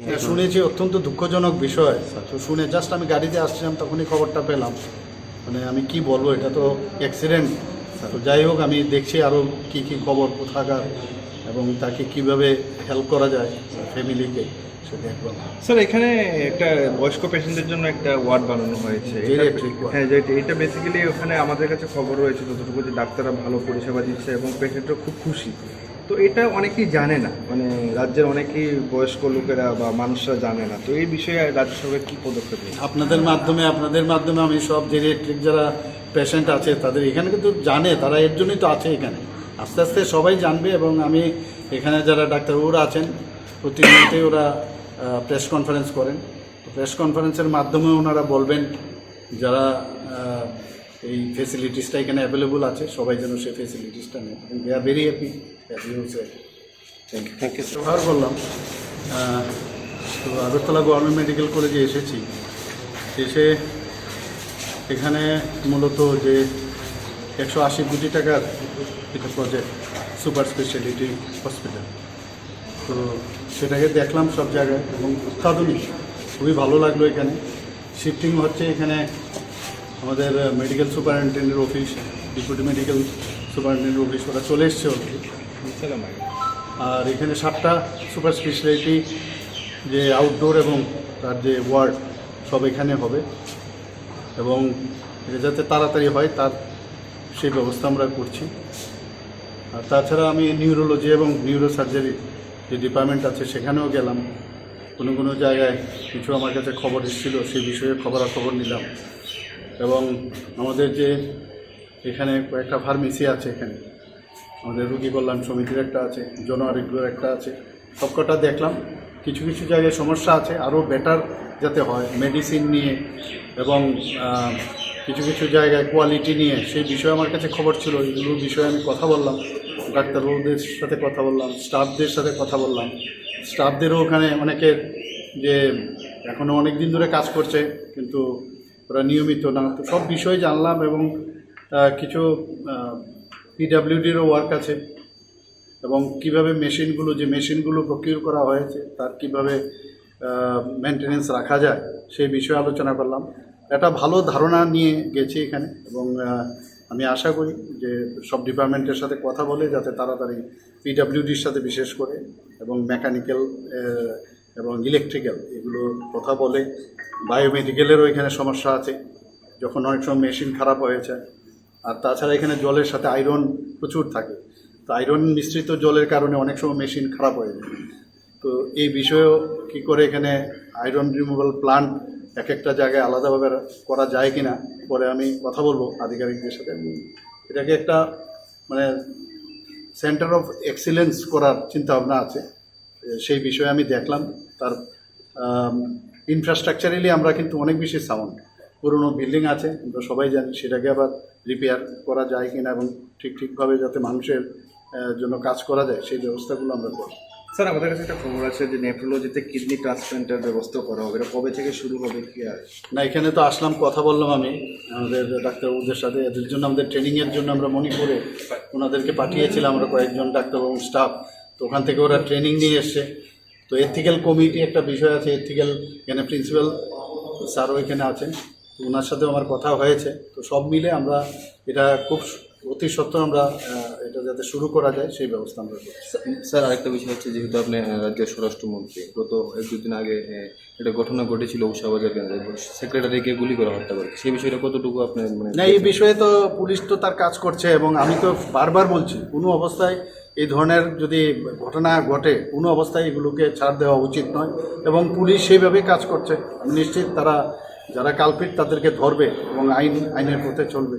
হ্যাঁ, শুনেছি অত্যন্ত দুঃখজনক বিষয়। তো শুনে জাস্ট আমি গাড়িতে আসছিলাম তখনই খবরটা পেলাম। মানে আমি কি বলব এটা তো অ্যাক্সিডেন্ট তো যাই হোক আমি দেখছি আরও কি কি খবর কোথাকার এবং তাকে কীভাবে হেল্প করা যায় ফ্যামিলিকে স্যার এখানে একটা বয়স্ক পেশেন্টদের জন্য একটা ওয়ার্ড বানানো হয়েছে। হ্যাঁ এটা বেসিক্যালি ওখানে আমাদের কাছে খবর রয়েছে যতটুকু যে ডাক্তাররা ভালো পরিষেবা দিচ্ছে এবং পেশেন্টরা খুব খুশি। তো এটা অনেকেই জানে না। মানে রাজ্যের অনেকেই বয়স্ক লোকেরা বা মানুষরা জানে না। তো এই বিষয়ে রাজ্য সরকার কী পদক্ষেপ নেই আপনাদের মাধ্যমে আপনাদের মাধ্যমে আমি সব জেরিয়াট্রিক যারা পেশেন্ট আছে, তাদের এখানে কিন্তু জানে, তারা এর জন্যই তো আছে এখানে। আস্তে আস্তে সবাই জানবে এবং আমি এখানে যারা ডাক্তারবাবুরা আছেন, প্রতিনিয়তই ওরা প্রেস কনফারেন্স করেন। তো প্রেস কনফারেন্সের মাধ্যমে ওনারা বলবেন, যারা এই ফেসিলিটিসটা এখানে অ্যাভেলেবল আছে সবাই যেন সেই ফেসিলিটিসটা নেয়। They are very happy happy হচ্ছে থ্যাংক ইউ ব্যবহার করলাম আহ, তো আগরতলা গভর্নমেন্ট মেডিকেল কলেজে এসেছি। এসে এখানে মূলত যে একশো আশি কোটি টাকার একটা প্রজেক্ট সুপার স্পেশালিটি হসপিটাল তো সেটাকে দেখলাম সব জায়গায় এবং অত্যাধুনিক খুবই ভালো লাগল এখানে। শিফটিং হচ্ছে এখানে আমাদের medical superintendent office deputy medical superintendent office ওরা চলে এসছে অলরেডি আর এখানে সাতটা সুপার স্পেশালিটি যে আউটডোর এবং তার যে ওয়ার্ড সব এখানে হবে। এবং এটা যাতে তাড়াতাড়ি হয়, তার সেই ব্যবস্থা আমরা করছি। আর তাছাড়া আমি নিউরোলজি এবং নিউরো সার্জারি যে ডিপার্টমেন্ট আছে, সেখানেও গেলাম। কোনো কোনো জায়গায় কিছু আমার কাছে খবর এসেছিল, সেই বিষয়ে খবরাখবর নিলাম। এবং আমাদের যে এখানে কয়েকটা ফার্মেসি আছে এখানে, আমাদের রুগী কল্যাণ সমিতির একটা আছে, জন আরোগ্যের একটা আছে, সবকটা দেখলাম। কিছু কিছু জায়গায় সমস্যা আছে আরও বেটার যাতে হয় মেডিসিন নিয়ে এবং কিছু কিছু জায়গায় কোয়ালিটি নিয়ে। সেই বিষয়ে আমার কাছে খবর ছিল, এগুলোর বিষয়ে আমি কথা বললাম। ডাক্তারবাবুদের সাথে কথা বললাম স্টাফদের সাথে কথা বললাম। স্টাফদেরও ওখানে অনেকের যে এখনও অনেক দিন ধরে কাজ করছে, কিন্তু ওরা নিয়মিত না, তো সব বিষয়ে জানলাম এবং কিছু পিডাব্লিউডিরও ওয়ার্ক আছে এবং কীভাবে মেশিনগুলো, যে মেশিনগুলো প্রকিউর করা হয়েছে, তার কীভাবে মেনটেনেন্স রাখা যায়, সেই বিষয়ে আলোচনা করলাম। একটা ভালো ধারণা নিয়ে গেছি এখানে এবং আমি আশা করি যে সব ডিপার্টমেন্টের সাথে কথা বলে যাতে তাড়াতাড়ি পিডাব্লিউডির সাথে বিশেষ করে এবং মেকানিক্যাল এবং ইলেকট্রিক্যাল এগুলো কথা বলে। বায়োমেডিক্যালেরও এখানে সমস্যা আছে। যখন অনেক সময় মেশিন খারাপ হয়েছে, আর তাছাড়া এখানে জলের সাথে আয়রন প্রচুর থাকে। তো আয়রন মিশ্রিত জলের কারণে অনেক সময় মেশিন খারাপ হয়ে যায়। তো এই বিষয়েও কি করে এখানে আয়রন রিমুভাল প্লান্ট এক একটা জায়গায় আলাদাভাবে করা যায় কিনা, পরে আমি কথা বলব আধিকারিকদের সাথে। এটাকে একটা মানে সেন্টার অফ এক্সিলেন্স করার চিন্তাভাবনা আছে। সেই বিষয়ে আমি দেখলাম। তার ইনফ্রাস্ট্রাকচারালি আমরা কিন্তু অনেক বেশি সাউন্ড পুরনো বিল্ডিং আছে আমরা সবাই জানি সেটাকে আবার রিপেয়ার করা যায় কিনা এবং ঠিক ঠিকভাবে যাতে মানুষের জন্য কাজ করা যায় সেই ব্যবস্থাগুলো আমরা করি স্যার আমাদের কাছে একটা খবর আছে যে নেফ্রোলজিতে কিডনি ট্রান্সপ্লান্টের ব্যবস্থা করা হবে। এটা কবে থেকে শুরু হবে কি আর? না এখানে তো আসলাম কথা বললাম আমি। আমাদের ডাক্তারবাবুদের সাথে এদের জন্য আমাদের ট্রেনিংয়ের জন্য আমরা মণিপুরে ওনাদেরকে পাঠিয়েছিলাম। আমরা কয়েকজন ডাক্তারবাবু স্টাফ তো ওখান থেকে ওরা ট্রেনিং নিয়ে এসছে। তো এথিক্যাল কমিটি একটা বিষয় আছে এথিক্যাল এখানে প্রিন্সিপাল স্যারও এখানে আছেন। তো ওনার সাথেও আমার কথা হয়েছে। তো সব মিলে আমরা এটা খুব অতি সত্ত্বেও আমরা এটা যাতে শুরু করা যায় সেই ব্যবস্থা আমরা করছি। স্যার আরেকটা বিষয় হচ্ছে যেহেতু আপনি রাজ্যের স্বরাষ্ট্রমন্ত্রী গত এক দুদিন আগে একটা ঘটনা ঘটেছিল উষাবাজার কেন্দ্রে সেক্রেটারিকে গুলি করা হত্যা করে সেই বিষয়টা কতটুকু আপনার মানে না এই বিষয়ে তো পুলিশ তো তার কাজ করছে এবং আমি তো বারবার বলছি কোনো অবস্থায় এই ধরনের যদি ঘটনা ঘটে কোনো অবস্থায় এগুলোকে ছাড় দেওয়া উচিত নয় এবং পুলিশ সেইভাবেই কাজ করছে। আমি নিশ্চিত তারা যারা কালপিট তাদেরকে ধরবে এবং আইন আইনের পথে চলবে।